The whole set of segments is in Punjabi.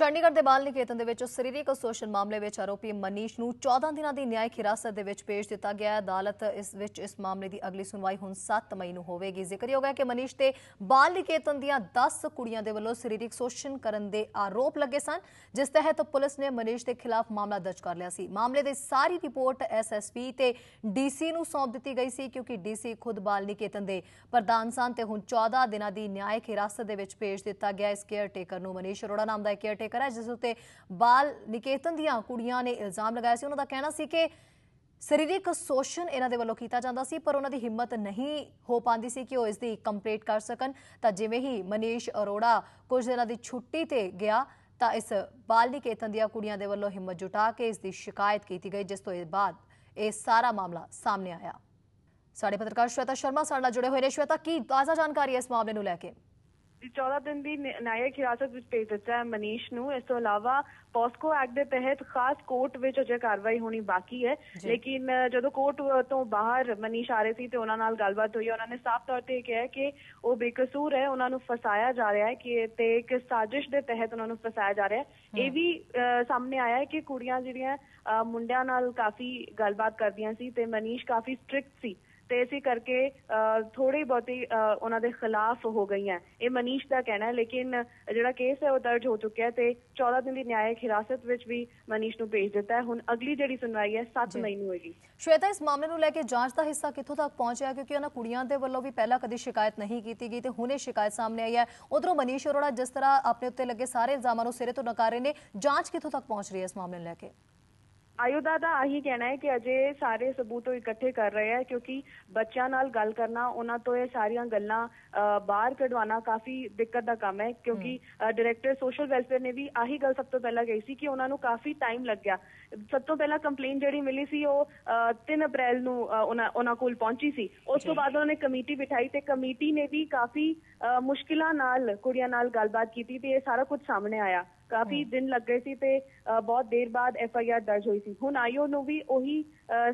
ਚੰਡੀਗੜ੍ਹ ਦੇ ਬਾਲ ਨਿਕੇਤਨ ਦੇ ਵਿੱਚ ਸਰੀਰਕ ਸ਼ੋਸ਼ਣ ਮਾਮਲੇ ਵਿੱਚ ਆਰੋਪੀ ਮਨੀਸ਼ ਨੂੰ 14 ਦਿਨਾਂ ਦੀ ਨਿਆਇਕ ਹਿਰਾਸਤ ਦੇ ਵਿੱਚ ਪੇਸ਼ ਦਿੱਤਾ ਗਿਆ ਹੈ। ਅਦਾਲਤ ਇਸ ਵਿੱਚ ਇਸ ਮਾਮਲੇ ਦੀ ਅਗਲੀ ਸੁਣਵਾਈ ਹੁਣ 7 ਮਈ ਨੂੰ ਹੋਵੇਗੀ। ਜ਼ਿਕਰਯੋਗ ਹੈ ਕਿ ਮਨੀਸ਼ ਤੇ ਬਾਲ ਨਿਕੇਤਨ ਦੀਆਂ 10 ਕੁੜੀਆਂ ਦੇ ਵੱਲੋਂ ਸਰੀਰਕ ਸ਼ੋਸ਼ਣ ਕਰਨ ਦੇ ਆਰੋਪ ਲੱਗੇ ਸਨ, ਜਿਸ ਤਹਿਤ ਪੁਲਿਸ ਨੇ ਮਨੀਸ਼ ਦੇ ਖਿਲਾਫ ਮਾਮਲਾ ਦਰਜ ਕਰ ਲਿਆ ਸੀ। ਮਾਮਲੇ ਦੀ ਸਾਰੀ ਰਿਪੋਰਟ ਐਸਐਸਪੀ ਤੇ ਡੀਸੀ ਨੂੰ ਸੌਂਪ ਦਿੱਤੀ ਗਈ ਸੀ, ਕਿਉਂਕਿ ਡੀਸੀ ਖੁਦ ਬਾਲ ਨਿਕੇਤਨ ਦੇ ਪ੍ਰਧਾਨ ਸਨ ਤੇ ਹੁਣ 14 ਦਿਨਾਂ ਦੀ ਨਿਆਇਕ ਹਿਰਾਸਤ ਦੇ ਵਿੱਚ ਪੇਸ਼ ਦਿੱਤਾ ਗਿਆ। ਇਸ ਕੇਅਰ ਟੇਕਰ ਨੂੰ ਮਨੀਸ਼ ਅਰੋੜਾ ਨਾਮ ਦਾ ਕੇਅਰ ਟੇਕਰ ਹੈ, ਜਿਸ ਉੱਤੇ ਬਾਲ ਨਿਕੇਤਨ ਦੀਆਂ ਕੁੜੀਆਂ ਨੇ ਇਲਜ਼ਾਮ ਲਗਾਇਆ ਸੀ, ਉਹਨਾਂ ਦਾ ਕਹਿਣਾ ਸੀ ਕਿ ਸਰੀਰਕ ਸ਼ੋਸ਼ਣ ਇਹਨਾਂ ਦੇ ਵੱਲੋਂ ਕੀਤਾ ਜਾਂਦਾ ਸੀ, ਪਰ ਉਹਨਾਂ ਦੀ ਹਿੰਮਤ ਨਹੀਂ ਹੋ ਪਾਉਂਦੀ ਸੀ ਕਿ ਉਹ ਇਸ ਦੀ ਕੰਪਲੀਟ ਕਰ ਸਕਣ। ਤਾਂ ਜਿਵੇਂ ਹੀ ਮਨੀਸ਼ ਅਰੋੜਾ ਕੁਝ ਦਿਨਾਂ ਦੀ ਛੁੱਟੀ ਤੇ ਗਿਆ, ਤਾਂ ਇਸ ਬਾਲ ਨਿਕੇਤਨ ਦੀਆਂ ਕੁੜੀਆਂ ਦੇ ਵੱਲੋਂ ਹਿੰਮਤ ਜੁਟਾ ਕੇ ਇਸ ਦੀ ਸ਼ਿਕਾਇਤ ਕੀਤੀ ਗਈ, ਜਿਸ ਤੋਂ ਬਾਅਦ ਇਹ ਸਾਰਾ ਮਾਮਲਾ ਸਾਹਮਣੇ ਆਇਆ। ਸਾਡੇ ਪੱਤਰਕਾਰ ਸ਼ਵੇਤਾ ਸ਼ਰਮਾ ਸਾਡੇ ਨਾਲ ਜੁੜੇ ਹੋਏ ਨੇ। ਸ਼ਵੇਤਾ, ਕੀ ਤਾਜ਼ਾ ਜਾਣਕਾਰੀ ਹੈ ਇਸ ਮਾਮਲੇ ਨੂੰ ਲੈ ਕੇ? 14 ਦਿਨ ਦੀ ਨਿ- ਨਿਆਇਕ ਹਿਰਾਸਤ ਵਿੱਚ ਭੇਜ ਦਿੱਤਾ ਹੈ ਮਨੀਸ਼ ਨੂੰ। ਇਸ ਤੋਂ ਇਲਾਵਾ ਪੋਸਕੋ ਐਕਟ ਦੇ ਤਹਿਤ ਖਾਸ ਕੋਰਟ ਵਿੱਚ ਅਜੇ ਕਾਰਵਾਈ ਹੋਣੀ ਬਾਕੀ ਹੈ। ਲੇਕਿਨ ਜਦੋਂ ਕੋਰਟ ਤੋਂ ਬਾਹਰ ਮਨੀਸ਼ ਆ ਰਹੇ ਸੀ ਤੇ ਉਹਨਾਂ ਨਾਲ ਗੱਲਬਾਤ ਹੋਈ ਉਹਨਾਂ ਨੇ ਸਾਫ਼ ਤੌਰ ਤੇ ਕਿਹਾ ਕਿ ਉਹ ਬੇਕਸੂਰ ਹੈ ਉਹਨਾਂ ਨੂੰ ਫਸਾਇਆ ਜਾ ਰਿਹਾ ਹੈ ਕਿ ਤੇ ਇੱਕ ਸਾਜ਼ਿਸ਼ ਦੇ ਤਹਿਤ ਉਹਨਾਂ ਨੂੰ ਫਸਾਇਆ ਜਾ ਰਿਹਾ ਹੈ। ਇਹ ਵੀ ਸਾਹਮਣੇ ਆਇਆ ਹੈ ਕਿ ਕੁੜੀਆਂ ਜਿਹੜੀਆਂ ਮੁੰਡਿਆਂ ਨਾਲ ਕਾਫੀ ਗੱਲਬਾਤ ਕਰਦੀਆਂ ਸੀ ਤੇ ਮਨੀਸ਼ ਕਾਫੀ ਸਟ੍ਰਿਕਟ ਸੀ। ਤੇ ਇਸੇ ਕਰਕੇ ਥੋੜੀ ਬਹੁਤੀ ਉਹਨਾਂ ਦੇ ਖਿਲਾਫ ਹੋ ਗਈਆਂ। ਇਹ ਮਨੀਸ਼ ਦਾ ਕਹਿਣਾ ਹੈ ਲੇਕਿਨ ਜਿਹੜਾ ਕੇਸ ਹੈ ਉਹ ਦਰਜ ਹੋ ਚੁੱਕਿਆ ਹੈ ਤੇ 14 ਦਿਨ ਦੀ ਨਿਆਇਕ ਹਿਰਾਸਤ ਵਿੱਚ ਵੀ ਮਨੀਸ਼ ਨੂੰ ਭੇਜ ਦਿੱਤਾ ਹੈ। ਹੁਣ ਅਗਲੀ ਜਿਹੜੀ ਸੁਣਵਾਈ ਹੈ 7 ਜੀ। ਮਈ ਨੂੰ ਹੋਏਗੀ। ਸ਼ਵੇਤਾ ਇਸ ਮਾਮਲੇ ਨੂੰ ਲੈ ਕੇ ਜਾਂਚ ਦਾ ਹਿੱਸਾ ਕਿੱਥੋਂ ਤੱਕ ਪਹੁੰਚਿਆ? ਕਿਉਂਕਿ ਉਹਨਾਂ ਕੁੜੀਆਂ ਦੇ ਵੱਲੋਂ ਵੀ ਪਹਿਲਾਂ ਕਦੀ ਸ਼ਿਕਾਇਤ ਨਹੀਂ ਕੀਤੀ ਗਈ ਤੇ ਹੁਣੇ ਸ਼ਿਕਾਇਤ ਸਾਹਮਣੇ ਆਈ ਹੈ। ਉਧਰੋਂ ਮਨੀਸ਼ ਅਰੋੜਾ ਜਿਸ ਤਰ੍ਹਾਂ ਆਪਣੇ ਉੱਤੇ ਲੱਗੇ ਸਾਰੇ ਇਲਜ਼ਾਮਾਂ ਨੂੰ ਸਿਰੇ ਤੋਂ ਨਕਾਰ ਰਹੇ ਨੇ ਜਾਂਚ ਕਿੱਥੋਂ ਤੱਕ ਪਹੁੰਚ ਰਹੀ ਹੈ ਇਸ ਮਾਮਲੇ ਨੂੰ ਲੈ ਕੇ? ਆਯੁਦਾ ਦਾ ਆਹੀ ਕਹਿਣਾ ਹੈ ਕਿ ਅਜੇ ਸਾਰੇ ਸਬੂਤ ਉਹ ਇਕੱਠੇ ਕਰ ਰਹੇ ਹੈ ਕਿਉਂਕਿ ਬੱਚਿਆਂ ਨਾਲ ਗੱਲ ਕਰਨਾ ਉਹਨਾਂ ਤੋਂ ਇਹ ਸਾਰੀਆਂ ਗੱਲਾਂ ਬਾਹਰ ਕਢਵਾਉਣਾ ਕਾਫੀ ਦਿੱਕਤ ਦਾ ਕੰਮ ਹੈ ਕਿਉਂਕਿ ਡਾਇਰੈਕਟਰ ਸੋਸ਼ਲ ਵੈਲਫੇਅਰ ਨੇ ਵੀ ਆਹੀ ਗੱਲ ਸਭ ਤੋਂ ਪਹਿਲਾਂ ਕਹੀ ਸੀ ਕਿ ਉਹਨਾਂ ਨੂੰ ਕਾਫੀ ਟਾਈਮ ਲੱਗਿਆ। ਸਭ ਤੋਂ ਪਹਿਲਾਂ ਕੰਪਲੇਨ ਜਿਹੜੀ ਮਿਲੀ ਸੀ ਉਹ ਅ, 3 ਅਪ੍ਰੈਲ ਨੂੰ ਉਹਨਾਂ ਉਹਨਾਂ ਕੋਲ ਪਹੁੰਚੀ ਸੀ। ਉਸ ਤੋਂ ਬਾਅਦ ਉਹਨਾਂ ਨੇ ਕਮੇਟੀ ਬਿਠਾਈ ਤੇ ਕਮੇਟੀ ਨੇ ਵੀ ਕਾਫੀ ਮੁਸ਼ਕਿਲਾਂ ਨਾਲ ਕੁੜੀਆਂ ਨਾਲ ਗੱਲਬਾਤ ਕੀਤੀ ਤੇ ਇਹ ਸਾਰਾ ਕੁਝ ਸਾਹਮਣੇ ਆਇਆ। ਕਾਫੀ ਦਿਨ ਲੱਗ ਗਏ ਸੀ ਤੇ ਬਹੁਤ ਦੇਰ ਬਾਅਦ ਐਫ ਆਈ ਆਰ ਦਰਜ ਹੋਈ ਸੀ। ਹੁਣ ਆਈਓ ਨੂੰ ਵੀ ਉਹੀ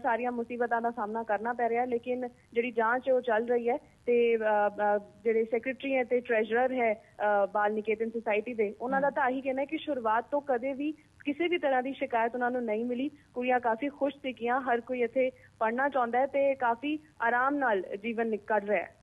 ਸਾਰੀਆਂ ਮੁਸੀਬਤਾਂ ਦਾ ਸਾਹਮਣਾ ਕਰਨਾ ਪੈ ਰਿਹਾ ਲੇਕਿਨ ਜਿਹੜੀ ਜਾਂਚ ਹੈ ਉਹ ਚੱਲ ਰਹੀ ਹੈ ਤੇ ਜਿਹੜੇ ਸੈਕਟਰੀ ਹੈ ਤੇ ਟ੍ਰੈਜਰਰ ਹੈ ਬਾਲ ਨਿਕੇਤਨ ਸੁਸਾਇਟੀ ਦੇ ਉਹਨਾਂ ਦਾ ਤਾਂ ਆਹੀ ਕਹਿਣਾ ਹੈ ਕਿ ਸ਼ੁਰੂਆਤ ਤੋਂ ਕਦੇ ਵੀ ਕਿਸੇ ਵੀ ਤਰ੍ਹਾਂ ਦੀ ਸ਼ਿਕਾਇਤ ਉਹਨਾਂ ਨੂੰ ਨਹੀਂ ਮਿਲੀ। ਕੁੜੀਆਂ ਕਾਫੀ ਖੁਸ਼ ਸੀਗੀਆਂ ਹਰ ਕੋਈ ਇੱਥੇ ਪੜ੍ਹਨਾ ਚਾਹੁੰਦਾ ਹੈ ਤੇ ਕਾਫੀ ਆਰਾਮ ਨਾਲ ਜੀਵਨ ਨਿਕਲ ਰਿਹਾ ਹੈ।